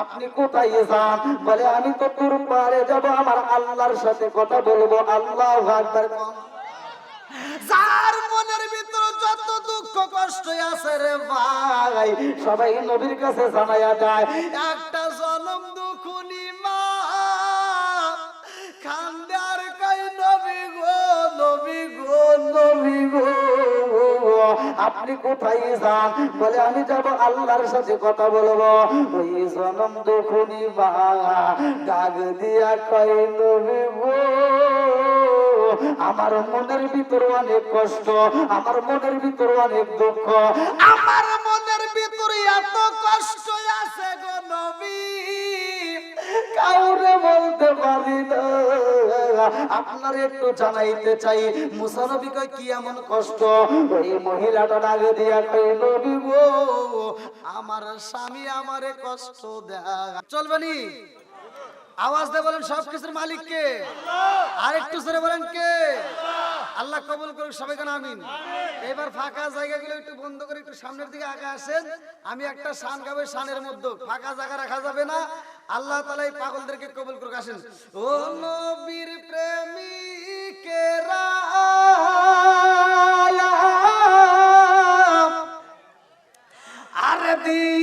আপনি কোথায় যান? বলে, আমি তো তোর পারে যাব, আমার আল্লাহর সাথে কথা বলব। আল্লাহ আকবার। যার মনের ভিতর যত দুঃখ, কষ্ট আছে রে ভাই, সবাই নবীর কাছে জানায়া যায় একটা আপনি কোথায় যান? বলে, আমি যাব আল্লাহর সাথে কথা বলব। ওই জনম দুখুনি মা, ডাক দিয়া নবী আমার মনের ভিতরে অনেক কষ্ট, আমার মনের ভিতরে অনেক দুঃখ, আমার মনের ভিতরে এত কষ্ট আছে গো নবী। কাউরে বলতে পারি আপনার একটু জানাইতে চাই মুসানবী কি এমন কষ্ট? ওই মহিলাটা ডাকে দিয়া কই নবী গো, আমার স্বামী আমারে কষ্ট দেয়। চলবে নি? আওয়াজ দিয়ে বলেন সব কিছুর মালিক কে? আর একটু জোরে বলেন কে? আল্লাহ। কবুল করুক সবাই কেন আমিন। এবার ফাঁকা জায়গাগুলো একটু বন্ধ করে একটু সামনের দিকে আগে আসেন। আমি একটা শান গাবো শানের মধ্যে। ফাঁকা জায়গা রাখা যাবে না। আল্লাহ তালা এই পাগলদেরকে কবুল করুক। আসেন। ও নবীর প্রেমিকেরা আরে দিশাগারামরণের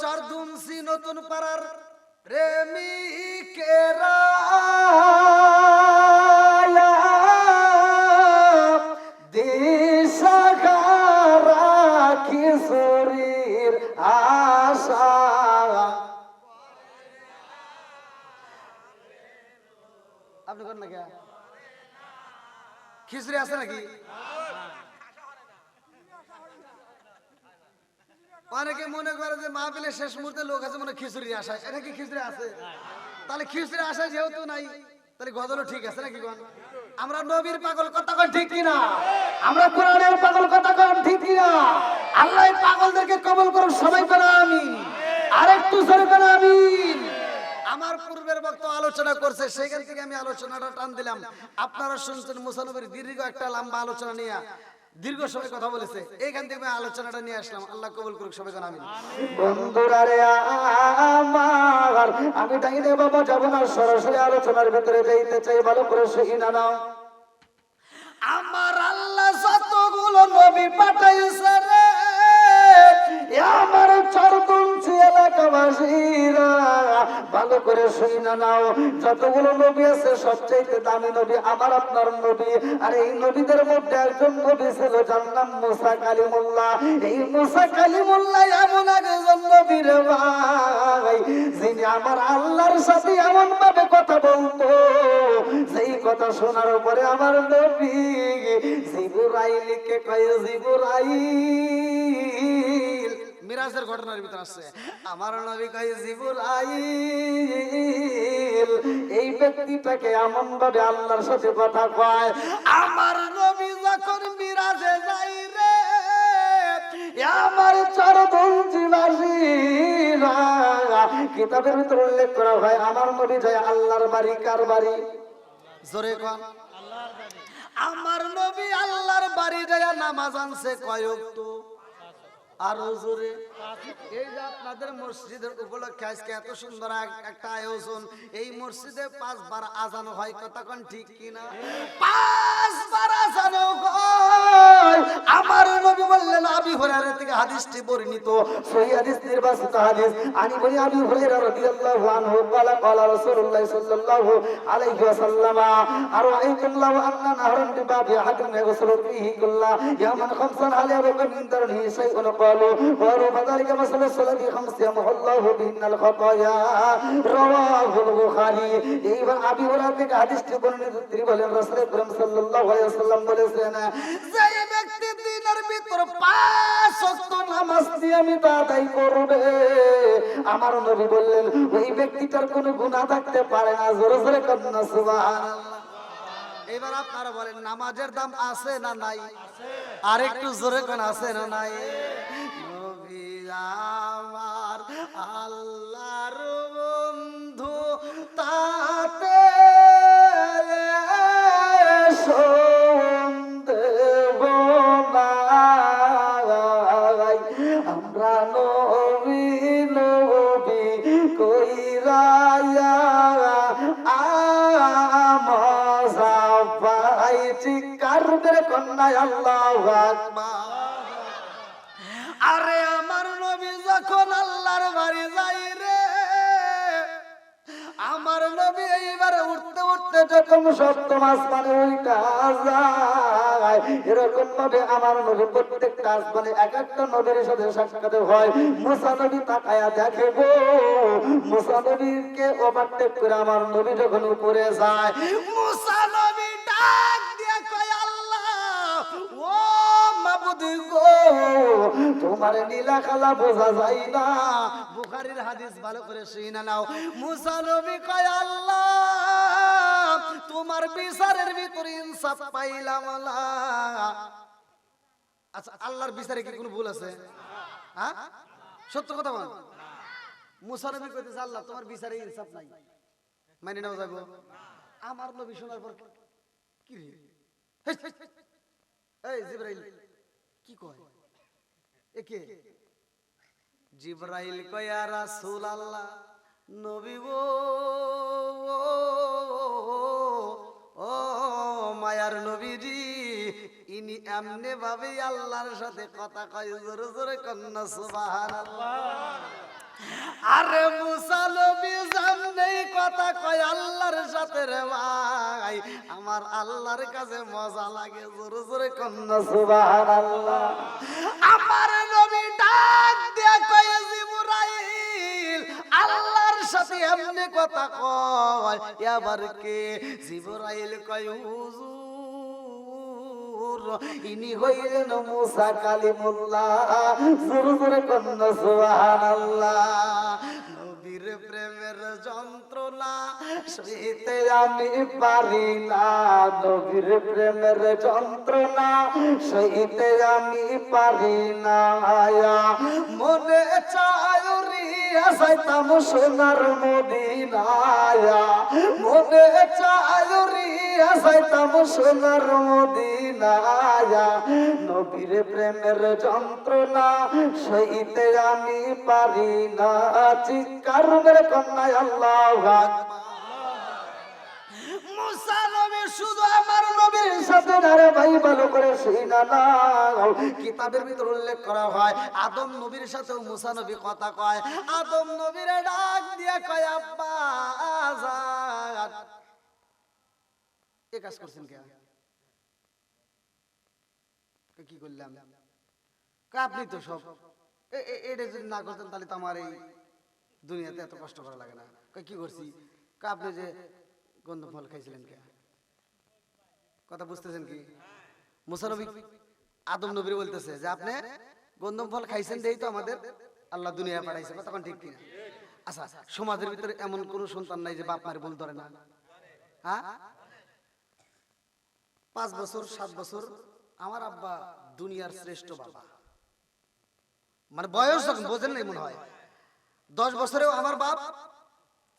চার দুমসি নতুন পাড়ার প্রেমিকেরা। আপনি করেন না খিচুড়ি আছে নাকি? অনেকে মনে করে যে মাহফিলের শেষ মুহূর্তে লোক আছে, মনে খিচুড়ি আসা এটা কি খিচুড়ি আছে? তাহলে খিচুড়ি আসা যেহেতু নাই, তাহলে গজলও ঠিক আছে নাকি কোন? আমরা নবীর পাগল কথা কন ঠিক কিনা? আমরা কোরআনের পাগল কথা কন ঠিক কিনা? আল্লাহ পাগলদেরকে কবল করুন, সবাই করে আমিন। আরেকটু সরে করে আমিন। আমার পূর্বের বক্ত আলোচনা করছে, সেখান থেকে আমি আলোচনাটা টান দিলাম। আপনারা শুনছেন মুসানবীর দীর্ঘ একটা লম্বা আলোচনা নিয়ে। দীর্ঘ সময় কথা বলেছে। এইখান থেকে আমি আলোচনাটা নিয়ে আসলাম। আল্লাহ কবুল করুক সবাই আমি বন্ধুরা রে আমার আমি ডাইনে বাবা যাব না সরাসরি আলোচনার ভিতরে যাইতে চাই ভালো করে সেই না নাও। আমার আল্লাহ যতগুলো নবী পাঠাইছে রে আমার চারপঞ্চি ভালো করে শুই না নাও। যতগুলো নবী আছে, সবচাইতে দামি নবী আমার, আপনার নবী। আর এই নবীদের মধ্যে একজন নবী ছিল, যার নাম মুসা কালিমুল্লাহ। এই মুসা কালিমুল্লাহ এমন একজন নবী ভাই, যিনি আমার আল্লাহর সাথে এমন ভাবে কথা বলতো। সেই কথা শোনার পরে আমার নবী জিবুরাইলকে কয়, জিবুরাইল। মিরাজের ঘটনার ভিতর আছে। আমার নবী কয় জিবরাইল এই ব্যক্তিটাকে এমন ভাবে আল্লাহর সাথে কথা কয় আমার নবী যখন মিরাজে যাই রে আমার চরদন জিবাসীরা কিতাবের ভিতর উল্লেখ করা হয় আমার নবী যায় আল্লাহর বাড়ি কার বাড়ি? জোরে কন। আমার নবী আল্লাহর বাড়ি যায় নামাজ আনছে কয়ক তো আরও জোরে। এই যে আপনাদের মসজিদের উপলক্ষে আজকে এত সুন্দর একটা আয়োজন, এই মসজিদে পাঁচবার আজানো হয় কতক্ষণ ঠিক কিনা? পাঁচবার আজানো হয় আমার নবী বললেন আবি হুরায়রা থেকে হাদিসটি বর্ণিত সহি হাদিস নির্বাচিত হাদিস আনি বলি আবি হুরায়রা রাদিয়াল্লাহু আনহু قال قال رسول الله صلى الله عليه وسلم أرأيت الله أن نهرا بباب أحد يغسل فيه كل يوم خمسا هل يبقى من درنه شيء قالوا قالوا فذلك مثل الصلاة خمس يمحو الله بهن الخطايا رواه البخاري এইবার আবি হুরায়রা থেকে হাদিসটি বর্ণিত তিনি বলেন রাসূল আকরাম সাল্লাল্লাহু আলাইহি ওয়াসাল্লাম বলেছেন যে ব্যক্তি দিনের ভিতর পাঁচ নামাজ নিয়মিত আদায় করবে। আমার নবী বললেন, ওই ব্যক্তিটার থাকতে পারে না। জোরে জোরে কন্যা এবার আপনারা বলেন, নামাজের দাম আছে না নাই? আর একটু জোরে কোন, আছে না নাই? আল্লাহর সপ্তম আসমানে ওইটা যায় এরকম ভাবে আমার নবী প্রত্যেকটা আসমানে এক একটা নবীর সাথে সাক্ষাৎ হয়। মুসা নবী তাকায়া দেখে গো, মুসা নবীকে ওভারটেক করে আমার নবী যখন উপরে যায়, মুসা নবী ডাক দিয়ে কয়, আল্লাহ, ও মাবুদ গো, তোমার নীলা খালা বোঝা যায় না। বুখারীর হাদিস ভালো করে শুনে নাও। মুসা নবী কয়, আল্লাহ তোমার বিচারের ভিতরে ইনসাফ পাইলাম আচ্ছা আল্লাহর বিচারে কি কোনো ভুল আছে? হ্যাঁ? সত্য কথা বল কইতেছে, আল্লাহ, তোমার বিচারে ইনসাফ নাই। যাব আমার শোনার পর কি। এই জিব্রাইল, কি কয়? একে জিব্রাইল রাসূল আল্লাহ নবী গো ও মায়ার নবীজি, ইনি এমনি ভাবে আল্লাহর সাথে কথা কয়, জোরে জোরে কন্যা, সুবহানাল্লাহ। আরে মুসা নবী সামনেই কথা কয়, আল্লাহর সাথে রে ভাই, আমার আল্লাহর কাছে মজা লাগে, জোরে জোরে কন্যা, সুবহানাল্লাহ। আমার নবী ডাক সাথে এমনি কথা কয়, এবার কে? জিবরাইল কয় ইনি হইলেন মুসা কালিমুল্লাহ। জোরে জোরে কন্যা, সুবহানাল্লাহ। নবীর প্রেমের যন্ত্রণা সইতে আমি পারি না। নবীর প্রেমের যন্ত্রণা সইতে আমি পারি না। আয়া, মনে চায় রিয়া সাইতাম সোনার মদিনায়া। মনে চায় রিয়া সাইতাম সোনার মদিনায়া। নবীর প্রেমের যন্ত্রণা সইতে আমি পারি না। চিৎকার মেরে কন্যায়, আল্লাহ মুসা নবী শুধু আমার নবীর সাথে নারে ভাই ভালো করে শুই না নাও কিতাবের ভিতর উল্লেখ করা হয়, আদম নবীর সাথেও মুসা নবী কথা কয়, আদম নবীর ডাক দিয়া কয়, আব্বা, আজাদ। এ কাজ করছেন কে? কে করলাম? আপনি তো সব এটা যদি না করতেন তাহলে তো আমার এই দুনিয়াতে এত কষ্ট করা লাগে না। কি করছি? আপনি যে গন্ধ ফল খাইছিলেন কে? কথা বুঝতেছেন কি? মুসানবী আদম নবী বলতেছে যে আপনি গন্ধম ফল খাইছেন দেই তো আমাদের আল্লাহ দুনিয়া পাঠাইছে তখন ঠিক কিনা? আচ্ছা সমাজের ভিতরে এমন কোন সন্তান নাই যে বাপ মায়ের ভুল ধরে না। হ্যাঁ? পাঁচ বছর সাত বছর আমার আব্বা দুনিয়ার শ্রেষ্ঠ বাবা। মানে বয়স যখন বোঝেন নাই মনে হয়। দশ বছরেও আমার বাপ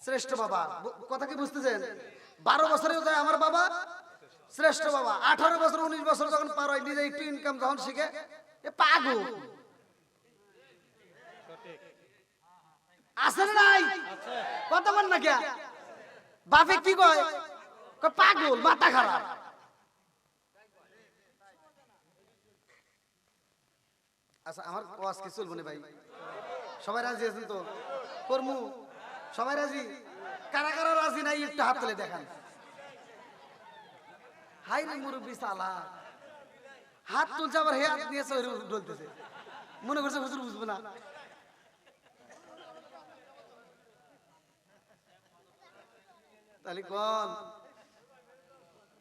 শ্রেষ্ঠ বাবা। কথা কি বুঝতেছেন? বারো বছরেও যায় আমার বাবা শ্রেষ্ঠ বাবা। আঠারো বছর, উনিশ বছর যখন পার হয় নিজে একটু ইনকাম যখন শিখে, এ আছে নাই? না বাপে কি কয়? পাগল, মাথা খারাপ। আচ্ছা আমার ওয়াজ কি চলবো ভাই? সবাই রাজি আছেন তো? কর্মু, সবাই রাজি? কারা কারা রাজি নাই, একটু হাত তুলে দেখান। হাই রে মুরব্বী সালা। হাত তুলছে আবার হে হাত নিয়ে ডলতেছে মনে করছে হুজুর বুঝব না। তাহলে কোন?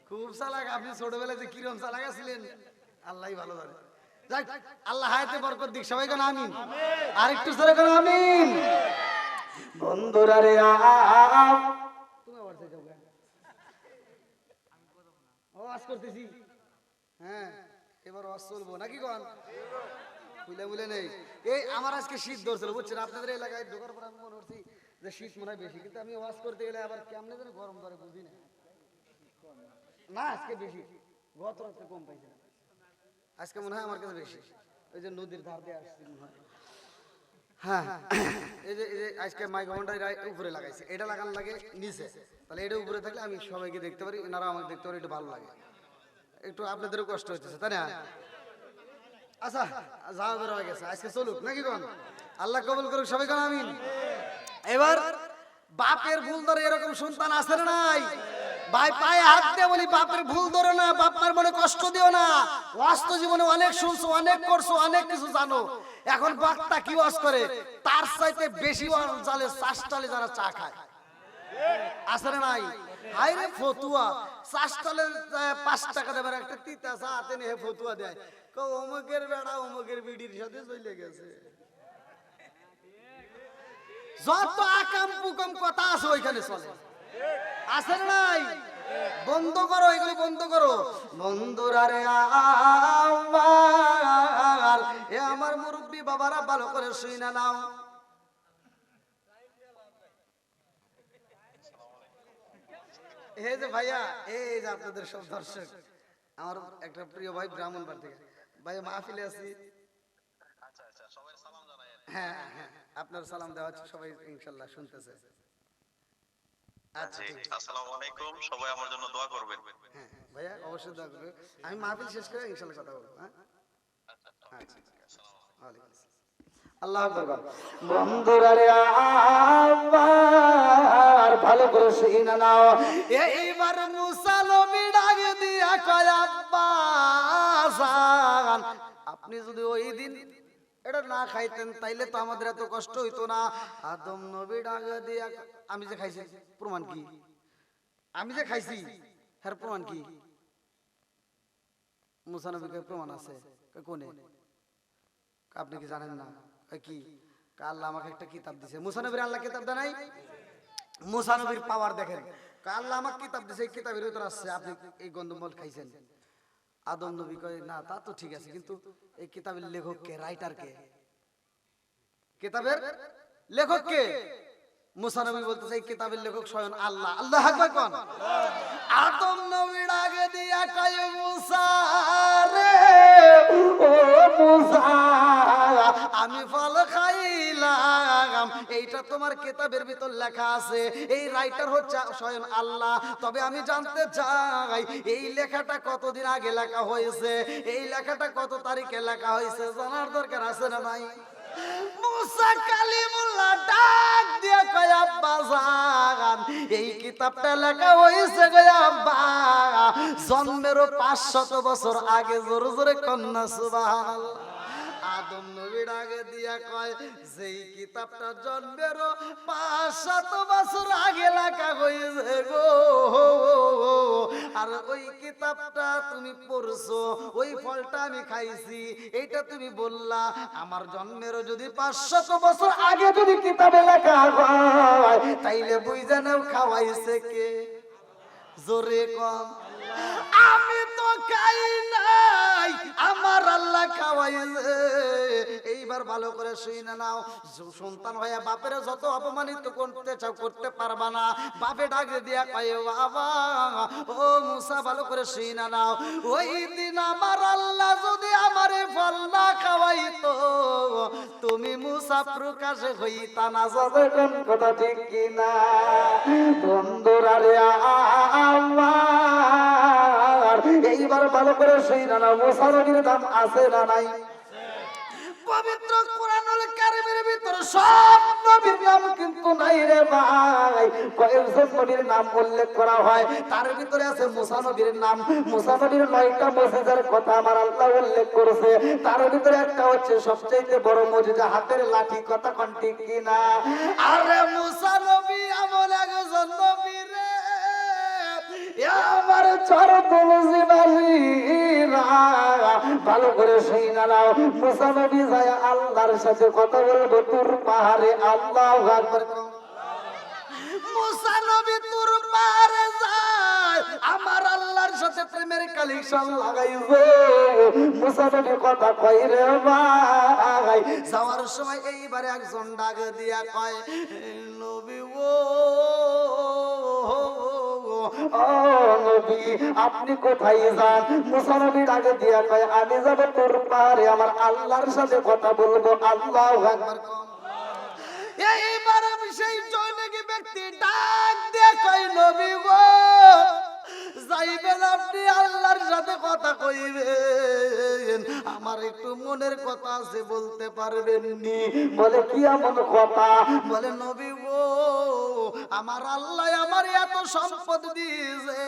খুব চালাক, আপনি ছোটবেলায় যে কিরম চালাক আছিলেন আল্লাহ ভালো জানে। যাক, আল্লাহ হায়াতে বরকত দিক, সবাই কোন আমিন? আর একটু জোরে কোন আমিন? বন্ধুরা রে আম তুমি আবার যাও গা। ওয়াজ করতেছি। হ্যাঁ এবার ওয়াজ চলবো, নাকি কোন? বুঝলে বুঝলে নেই। এই আমার আজকে শীত ধরছিল, বুঝছেন? আপনাদের এলাকায় ঢোকার পর আমি মনে করছি যে শীত মনে হয় বেশি, কিন্তু আমি ওয়াজ করতে গেলে আবার কেমনে যেন গরম ধরে বুঝি না। না, আজকে বেশি। গত রাত্রে কম পাইছে আজকে মনে হয় আমার কাছে বেশি। ওই যে নদীর ধার দিয়ে আসছি মনে হয়। হ্যাঁ। এই যে এই যে, আজকে উপরে লাগাইছে। এটা লাগান লাগে নিচে। তাহলে এটা উপরে থাকলে আমি সবাইকে দেখতে পারি এনারা আমাকে দেখতে পারি, একটু ভালো লাগে। একটু আপনাদেরও কষ্ট হচ্ছে তাই না? আচ্ছা যাওয়া বের হয়ে গেছে। আজকে চলুক, নাকি কোন? আল্লাহ কবুল করুক, সবাই এবার বাপের ভুল ধরে এরকম সন্তান আছে না নাই? ভাই পায়ে হাত দিয়ে বলি, বাপের ভুল ধরো না বাপমার মনে কষ্ট দিও না। বাস্তব জীবনে অনেক শুনছো, অনেক করছ, অনেক কিছু জানো। এখন বাক্তা কি ওয়াজ করে? তার চাইতে বেশি ওয়াজ জালে চাষটালে যারা চা খায়। নাই? হাই রে ফতুয়া। চাষটালে পাঁচ টাকা দেবার একটা তিতা চা হাতে নিয়ে ফতুয়া দেয়। কো অমুকের বেড়া, অমুকের বিডির সাথে চলে গেছে। যত আকাম পুকম কথা আছে, ওইখানে চলে। আছে নাই? বন্ধ করো এগুলি বন্ধ করো। বন্ধুরা রে আমার এ আমার মুরব্বী বাবারা ভালো করে শুই না নাও। এই যে ভাইয়া এই যে আপনাদের সব দর্শক আমার একটা প্রিয় ভাই ব্রাহ্মণ থেকে। ভাইয়া মাহফিলে আছি। হ্যাঁ হ্যাঁ আপনার সালাম দেওয়া হচ্ছে সবাই ইনশাল্লাহ শুনতেছে। আচ্ছা জি আসসালামু আলাইকুম। সবাই আমার জন্য দোয়া করবেন। হ্যাঁ ভাইয়া অবশ্যই দোয়া করবে আমি মাহফিল শেষ করে ইনশাল্লাহ কথা বলব হ্যাঁ? আচ্ছা। আল্লাহ আকবার। বন্ধুরা রে আমার ভালো করে শুই না নাও। এইবার মুসালমি ডাক দিয়া কয় আব্বা আপনি যদি ওই দিন এটা না খাইতেন, তাইলে তো আমাদের এত কষ্ট হইতো না। আদম নবী ডাক দিয়া, আমি যে খাইছি, প্রমাণ কি? আমি যে খাইছি হ্যাঁ প্রমাণ কি? মুসা নবীকে প্রমাণ আছে। কোনে? আপনি কি জানেন না? কি? আল্লাহ আমাকে একটা কিতাব দিছে। মুসা নবীর আল্লাহ কিতাব দেয় নাই? মুসা নবীর পাওয়ার দেখেন। আল্লাহ আমাকে কিতাব দিছে, এই কিতাবের ভিতর আছে, আপনি এই গন্ধমল খাইছেন। আদম নবী কয়, না, তা তো ঠিক আছে, কিন্তু এই কিতাবের লেখক কে? রাইটার কে? কিতাবের লেখক কে? মুসা নবী এই কিতাবের লেখক স্বয়ং আল্লাহ। আল্লাহ কোন? আদম নবীর আগে দিয়া কয়, মুসা রে, ও মুসা, আমি ফল খাইলাম এইটা তোমার কিতাবের ভিতর লেখা আছে। এই রাইটার হচ্ছে স্বয়ং আল্লাহ। তবে আমি জানতে চাই, এই লেখাটা কতদিন আগে লেখা হয়েছে? এই লেখাটা কত তারিখে লেখা হয়েছে? জানার দরকার আছে না নাই? মুসা কালিমুল্লাহ ডাক এই কিতাবটা লেখা হয়েছে গো আব্বা। জন্মেরও বছর আগে, জোরে জোরে কন্যা, সুবহানাল্লাহ। আদম নবীর আগে দিয়া কয়, যেই কিতাবটা জন্মেরও পাঁচ সাত বছর আগে লেখা হয়েছে গো। আর ওই কিতাবটা তুমি পড়ছো, ওই ফলটা আমি খাইছি, এইটা তুমি বললা, আমার জন্মেরও যদি পাঁচশত বছর আগে যদি কিতাবে লেখা হয়, তাইলে বুঝা নাও খাওয়াইছে কে? জোরে কম, আমি তো খাই নাই, আমার আল্লাহ খাওয়াইছে। এইবার ভালো করে শুই নাও। সন্তান হয়ে বাপের যত অপমানিত করতে চাও, করতে পারবা না। বাপে ডাকে দিয়া কয়, বাবা, ও মুসা, ভালো করে শুই নাও। ওই দিন আমার আল্লাহ যদি আমারে ফল না খাওয়াইতো, তুমি মুসা প্রকাশে হইতা না। যতক্ষণ কথা ঠিক কিনা? বন্ধুরা রে আমার, এইবার ভালো করে সেই নানা মুসারবির দাম আছে না নাই? পবিত্র কোরআনুল কারিমের ভিতরে সব নবীর নাম কিন্তু নাই রে ভাই। কয়েকজন নবীর নাম উল্লেখ করা হয়। তার ভিতরে আছে মুসা নবীর নাম। মুসা নবীর নয়টা মসজিদের কথা আমার আল্লাহ উল্লেখ করেছে। তার ভিতরে একটা হচ্ছে সবচেয়ে বড় মসজিদ হাতের লাঠি, কথা কোন ঠিক কিনা? আরে মুসা নবী, এমন একজন নবী আমার চর তুলসী বালিরা, ভালো করে শুই না নাও। মুসা নবী যায় আল্লাহর সাথে কথা বলব, তোর পাহাড়ে আল্লাহ আকবার। মুসা নবী তোর পাহাড়ে যায়, আমার আল্লাহর সাথে প্রেমের কালেকশন লাগাইছে মুসা নবী কথা কই রে ভাই, যাওয়ার সময় এইবারে একজন ডাক দিয়া কয় নবী ও নবী আপনি কোথায় যান? মুসা নবীর আগে দিয়া কয় আমি যাব তোর পাহাড়ে আমার আল্লাহর সাথে কথা বলব। আল্লাহ এইবার আমি সেই জৈনকি ব্যক্তি ডাক দিয়ে কই নবী গো যাইবেন আপনি আল্লাহর সাথে কথা কইবেন। আমার একটু মনের কথা আছে বলতে পারবেন নি বলে কি এমন কথা? বলে নবী গো আমার আল্লাহ আমার এত সম্পদ দিয়েছে,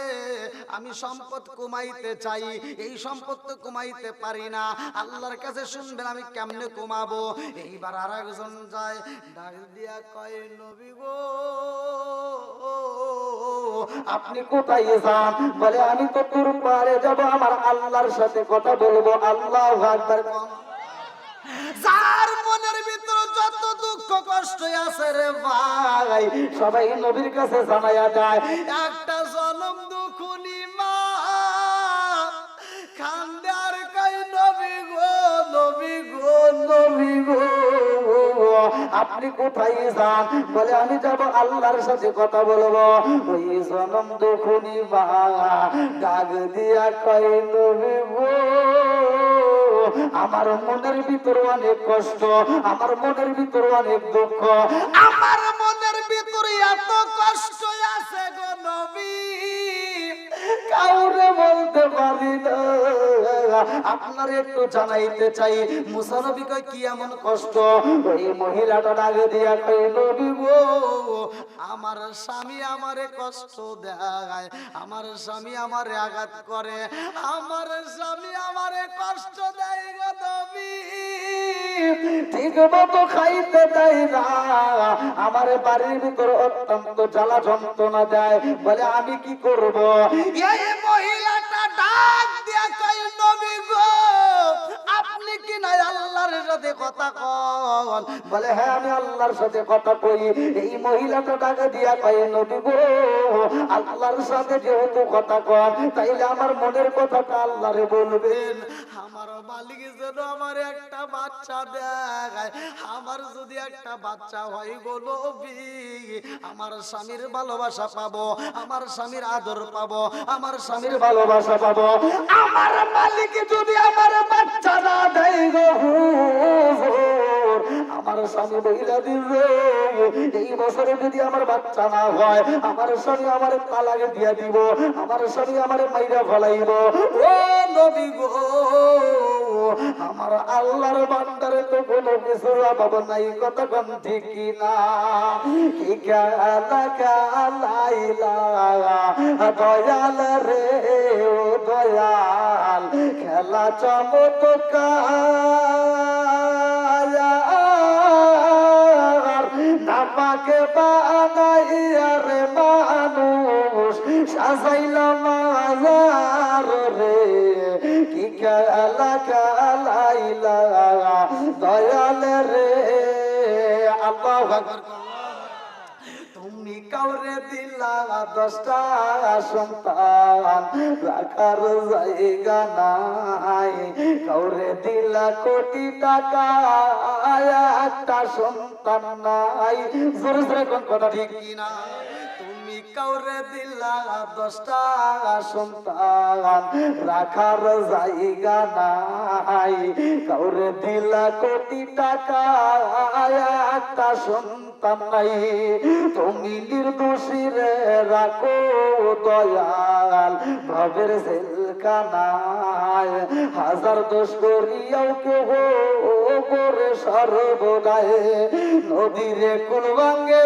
আমি সম্পদ কমাইতে চাই, এই সম্পদ তো কমাইতে পারি না। আল্লাহর কাছে শুনবেন, আমি কেমনে কমাবো? এইবার আর একজন যায়, ডাক দিয়া কয়, নবী গো, আপনি কোথায় যান? বলে, আমি তো তোর পারে যাব, আমার আল্লাহর সাথে কথা বলব, আল্লাহ আকবার। যার কষ্ট আছে রে ভাই। সবাই নবীর কাছে জানাইয়া যায় একটা দুখুনি মা খান্দার কই নবী গো নবী গো নবী গো আপনি কোথায় যান? বলে, আমি যাব আল্লাহর সাথে কথা বলব। ওই জনম দুখুনি মা, ডাক দিয়া কই নবী গো আমার মনের ভিতরে অনেক কষ্ট আমার মনের ভিতরে অনেক দুঃখ। আমার মনের ভিতরে এত কষ্ট আছে গো নবী। কাউরে বলতে পারি না। একটু জানাইতে চাই। কি এমন কষ্ট? ওই মহিলাটা ডাকে দিয়া কই নবী গো, আমার স্বামী আমারে কষ্ট দেয় আমার স্বামী আমারে আঘাত করে, আমার স্বামী আমারে কষ্ট দেয় গো নবী। ঠিক মতো খাইতে দেয় না, আমার বাড়ির ভিতরে অত্যন্ত জ্বালা যন্ত্রণা দেয়। বলে, আমি কি করব? এই আপনি কি না আল্লাহর সাথে কথা কন। বলে হ্যাঁ আমি আল্লাহর সাথে কথা কই। এই মহিলাটা ডাকে দিয়া কয় নবী গো আল্লাহর সাথে যেহেতু কথা কন তাইলে আমার মনের কথাটা আল্লাহরে বলবেন। আমার মালিক যেন আমার একটা বাচ্চা দেখায়। আমার যদি একটা বাচ্চা হয় গো নবী আমার স্বামীর ভালোবাসা পাবো আমার স্বামীর আদর পাবো আমার স্বামীর ভালোবাসা পাবো। আমার মালিক যদি আমার আমার স্বামী মহিলা দিবে। এই বছরে যদি আমার বাচ্চা না হয়, আমার স্বামী আমার তালাকে দিয়া দিব, আমার স্বামী আমার মাইরা ফলাইব। ও নবী গো, আমার আল্লাহর বান্দারে তো কোনো কিছু অভাব নাই কন ঠিক না? দয়াল রে দয়াল, খেলা চমৎকার। আয়ার রে, কি খেলা খেলাইলা দয়াল রে। আল্লাহু তুমি কাউরে দিলা দশটা সন্তান, রাখার জায়গা নাই। কাউরে দিলা কোটি টাকা, একটা সন্তান নাই। জোরে জোরে কোন কথা ঠিক কিনা? কাউরে দিলা দশটা সন্তান, রাখার জায়গা নাই। কাউরে দিলা কোটি টাকা সন্তান নাই। তুমি নির্দোষী রে, রাখো দয়াল, ভবের জেলখানায়। হাজার দোষ করিয়াও কেহ সর্বদায় নদীরে কুল ভাঙ্গে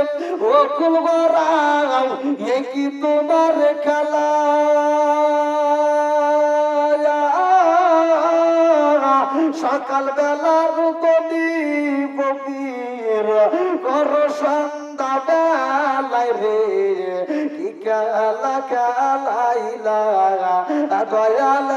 ও কুল গড়াও, এ কি তোমার খেলা? সকাল বেলার বলি ববির কর সন্ধ্যা বেলায় রে। কি খেলা খেলাইলা, দয়াল